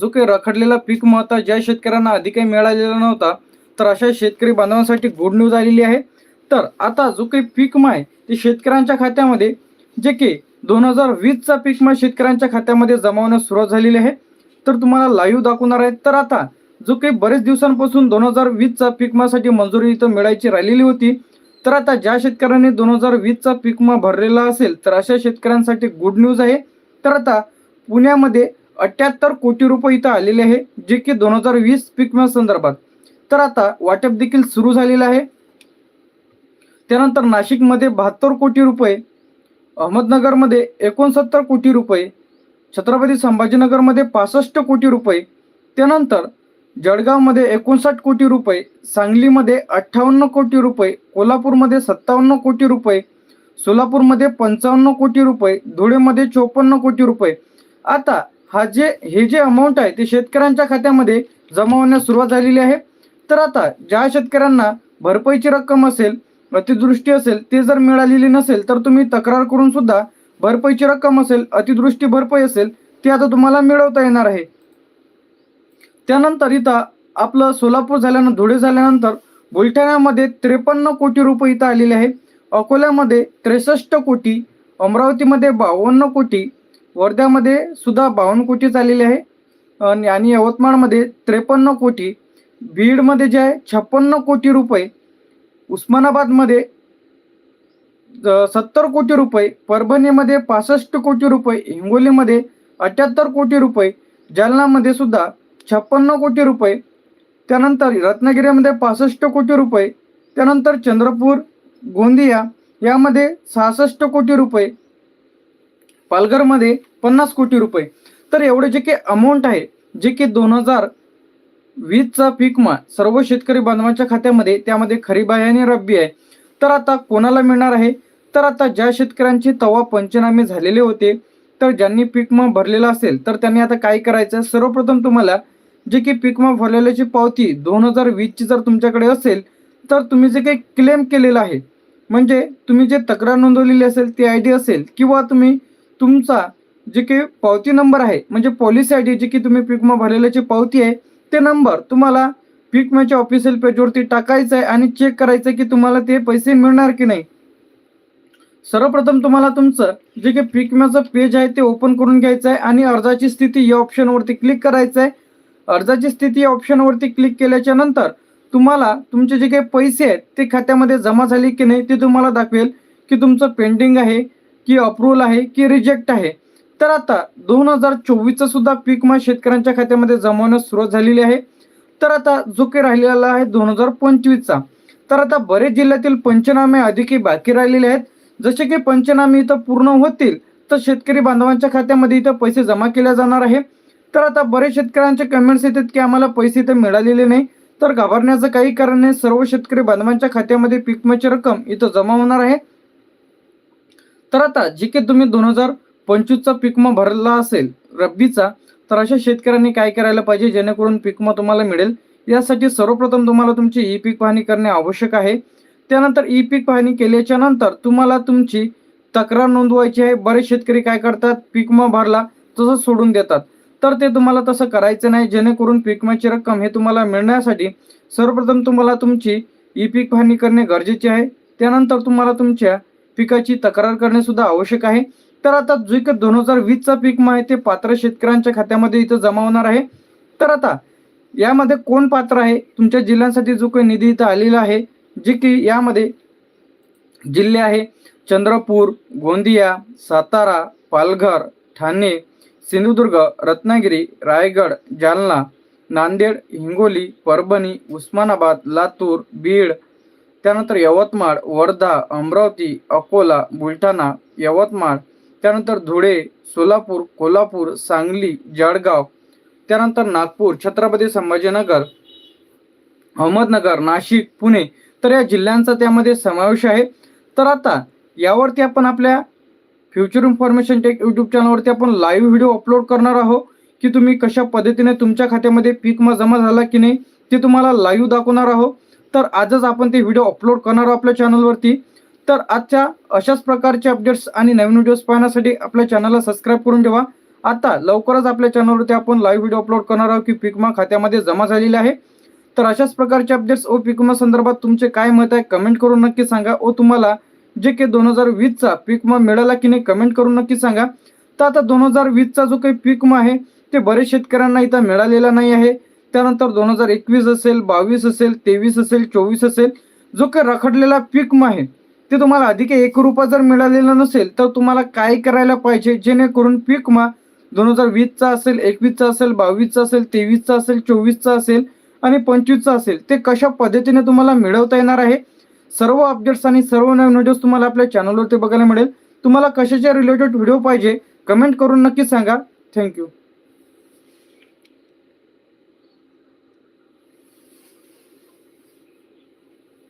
जो काही रखडलेला पीक विमा ज्या शेतकऱ्यांना आधी काही मिळालेला नव्हता तर अशा शेतकरी बांधवांसाठी गुड न्यूज आलेली आहे. तर आता जो काही पीक माय आहे ते शेतकऱ्यांच्या खात्यामध्ये जे की दोन हजार वीसचा पीक शेतकऱ्यांच्या खात्यामध्ये जमावण्यास सुरुवात झालेली आहे. तर तुम्हाला लाईव्ह दाखवणार आहे. तर आता जो काही बरेच दिवसांपासून दोन हजार वीसचा पीक मंजुरी इथं मिळायची राहिलेली होती तर आता ज्या शेतकऱ्यांनी दोन हजार वीसचा पीक भरलेला असेल तर अशा शेतकऱ्यांसाठी गुड न्यूज आहे. तर आता पुण्यामध्ये अठ्याहत्तर कोटी रुपये इथं आलेले आहे जे की दोन हजार वीस पीक विमा संदर्भात. तर आता वाटप देखील सुरू झालेलं आहे. त्यानंतर नाशिकमध्ये बहात्तर कोटी रुपये अहमदनगरमध्ये एकोणसत्तर कोटी रुपये छत्रपती संभाजीनगरमध्ये पासष्ट कोटी रुपये त्यानंतर जळगावमध्ये एकोणसाठ कोटी रुपये सांगलीमध्ये अठ्ठावन्न कोटी रुपये कोल्हापूरमध्ये सत्तावन्न कोटी रुपये सोलापूरमध्ये पंचावन्न कोटी रुपये धुळेमध्ये चोपन्न कोटी रुपये. आता हा जे हे जे अमाऊंट आहे ते शेतकऱ्यांच्या खात्यामध्ये जमा होण्यास सुरुवात झालेली आहे. तर आता ज्या शेतकऱ्यांना भरपाईची रक्कम असेल अतिदृष्टी असेल ते जर मिळालेली नसेल तर तुम्ही तक्रार करून सुद्धा भरपाईची रक्कम असेल अतिदृष्टी भरपाई असेल ती आता तुम्हाला मिळवता येणार आहे. त्यानंतर इथं आपलं सोलापूर झाल्यानंतर धुळे झाल्यानंतर बुलढाण्यामध्ये त्रेपन्न कोटी रुपये इथं आलेले आहे. अकोल्यामध्ये त्रेसष्ट कोटी अमरावतीमध्ये बावन्न कोटी वर्ध्यामध्ये सुद्धा बावन्न कोटी चाललेली आहे. आणि आणि यवतमाळमध्ये त्रेपन्न कोटी बीडमध्ये जे आहे छप्पन्न कोटी रुपये उस्मानाबादमध्ये सत्तर कोटी रुपये परभणीमध्ये पासष्ट कोटी रुपये हिंगोलीमध्ये अठ्याहत्तर कोटी रुपये जालनामध्ये सुद्धा छप्पन्न कोटी रुपये त्यानंतर रत्नागिरीमध्ये पासष्ट कोटी रुपये त्यानंतर चंद्रपूर गोंदिया यामध्ये सहासष्ट कोटी रुपये पालघरमध्ये पन्नास कोटी रुपये. तर एवढे जे काही अमाऊंट आहे जे की दोन हजार वीसचा पीक सर्व शेतकरी बांधवांच्या खात्यामध्ये त्यामध्ये खरीप आहे आणि रब्बी आहे. तर आता कोणाला मिळणार आहे? तर आता ज्या शेतकऱ्यांचे तवा पंचनामे झालेले होते तर ज्यांनी पीकमा भरलेला असेल तर त्यांनी आता काय करायचं? सर्वप्रथम तुम्हाला जे की पीकमा भरलेल्याची पावती दोन हजार वीसची जर तुमच्याकडे असेल तर तुम्ही जे काही क्लेम केलेलं आहे म्हणजे तुम्ही जे तक्रार नोंदवलेली असेल ती आय डी असेल किंवा तुम्ही तुमचा जे काही पावती नंबर आहे म्हणजे पॉलिसी आय डी जी की तुम्ही पीक विमा भरलेल्याची पावती आहे ते नंबर तुम्हाला पीक विम्याच्या ऑफिशियल पेजवरती टाकायचं आहे आणि चेक करायचं आहे की तुम्हाला ते पैसे मिळणार की नाही. सर्वप्रथम तुम्हाला तुमचं जे काही पीक विम्याचं पेज आहे ते ओपन करून घ्यायचं आहे आणि अर्जाची स्थिती या ऑप्शनवरती क्लिक करायचं आहे. अर्जाची स्थिती या ऑप्शनवरती क्लिक केल्याच्यानंतर तुम्हाला तुमचे जे काही पैसे आहेत ते खात्यामध्ये जमा झाले की नाही ते तुम्हाला दाखवेल की तुमचं पेंडिंग आहे. की अप्रुव्हल आहे की रिजेक्ट आहे. तर आता दोन हजार चोवीसचा सुद्धा पीक विमा शेतकऱ्यांच्या खात्यामध्ये जमा होण्यास सुरुवात झालेली आहे. तर आता जो काही राहिलेला आहे दोन हजार पंचवीसचा तर आता बरेच जिल्ह्यातील पंचनामे अधिकही बाकी राहिलेले आहेत. जसे की पंचनामे इथं पूर्ण होतील तर शेतकरी बांधवांच्या खात्यामध्ये इथं पैसे जमा केले जाणार आहे. तर आता बरेच शेतकऱ्यांचे कमेंट्स येतात की आम्हाला पैसे इथं मिळालेले नाही. तर घाबरण्याचं काही कारण नाही सर्व शेतकरी बांधवांच्या खात्यामध्ये पीक विम्याची रक्कम इथं जमा होणार आहे. तर आता जे काही तुम्ही दोन हजार पंचवीसचा पिकमा भरला असेल रब्बीचा तर अशा शेतकऱ्यांनी काय करायला पाहिजे? जेणेकरून पिकमा तुम्हाला मिळेल. यासाठी सर्वप्रथम तुम्हाला तुमची ई पीक पाहणी करणे आवश्यक आहे. त्यानंतर ई पीक पाहणी केल्याच्यानंतर तुम्हाला तुमची तक्रार नोंदवायची आहे. बरेच शेतकरी काय करतात? पिकमा भरला तसं सोडून देतात. तर ते तुम्हाला तसं करायचं नाही. जेणेकरून पिकमाची रक्कम हे तुम्हाला मिळण्यासाठी सर्वप्रथम तुम्हाला तुमची ई पीक पाहणी करणे गरजेचे आहे. त्यानंतर तुम्हाला तुमच्या पिकाची तक्रार करणे सुद्धा आवश्यक आहे. तर आता जे दोन हजार वीसचा पीक माहिती आहे ते पात्र शेतकऱ्यांच्या खात्यामध्ये इथं जमा होणार आहे. तर आता यामध्ये कोण पात्र आहे? तुमच्या जिल्ह्यांसाठी जो काही निधी इथं आलेला आहे जे की यामध्ये जिल्हे आहे चंद्रपूर गोंदिया सातारा पालघर ठाणे सिंधुदुर्ग रत्नागिरी रायगड जालना नांदेड हिंगोली परभणी उस्मानाबाद लातूर बीड त्यानंतर यवतमाळ वर्धा अमरावती अकोला बुलढाणा यवतमाळ त्यानंतर धुळे सोलापूर कोल्हापूर सांगली जळगाव त्यानंतर नागपूर छत्रपती संभाजीनगर अहमदनगर नाशिक पुणे. तर या जिल्ह्यांचा त्यामध्ये समावेश आहे. तर आता यावरती आपण आपल्या फ्युचर इन्फॉर्मेशन टेक यूट्यूब चॅनलवरती आपण लाईव्ह व्हिडिओ अपलोड करणार आहोत की तुम्ही कशा पद्धतीने तुमच्या खात्यामध्ये पीक विमा जमा झाला की नाही ते तुम्हाला लाईव्ह दाखवणार आहोत. तर आजच आपण ते व्हिडिओ अपलोड करणार आहोत आपल्या चॅनलवरती तर आजच्या अशाच प्रकारचे अपडेट्स आणि नवीन व्हिडिओज पाहण्यासाठी आपल्या चॅनलला सबस्क्राईब करून ठेवा. आता लवकरच आपल्या चॅनलवरती आपण लाईव्ह व्हिडिओ अपलोड करणार आहोत की पिकमा खात्यामध्ये जमा झालेले आहे. तर अशाच प्रकारचे अपडेट्स ओ पिकमा संदर्भात तुमचे काय मत आहे कमेंट करून नक्की सांगा. व तुम्हाला जे की दोन हजार वीसचा पिकमा मिळाला की नाही कमेंट करून नक्की सांगा. तर आता दोन हजार वीसचा जो काही पिकमा आहे ते बरेच शेतकऱ्यांना इथं मिळालेला नाही आहे. त्यानंतर दोन हजार एकवीस असेल बावीस असेल तेवीस असेल चोवीस असेल जो काही रखडलेला पीक आहे ते तुम्हाला अधिक एक रुपया जर मिळालेला नसेल तर तुम्हाला काय करायला पाहिजे? जेणेकरून पिकमा दोन हजार वीसचा असेल एकवीसचा असेल बावीसचा असेल तेवीसचा असेल चोवीसचा असेल आणि पंचवीसचा असेल ते कशा पद्धतीने तुम्हाला मिळवता येणार आहे? सर्व अपडेट्स आणि सर्व नवीन व्हिडिओज तुम्हाला आपल्या चॅनलवरती बघायला मिळेल. तुम्हाला कशाच्या रिलेटेड व्हिडिओ पाहिजे कमेंट करून नक्की सांगा. थँक्यू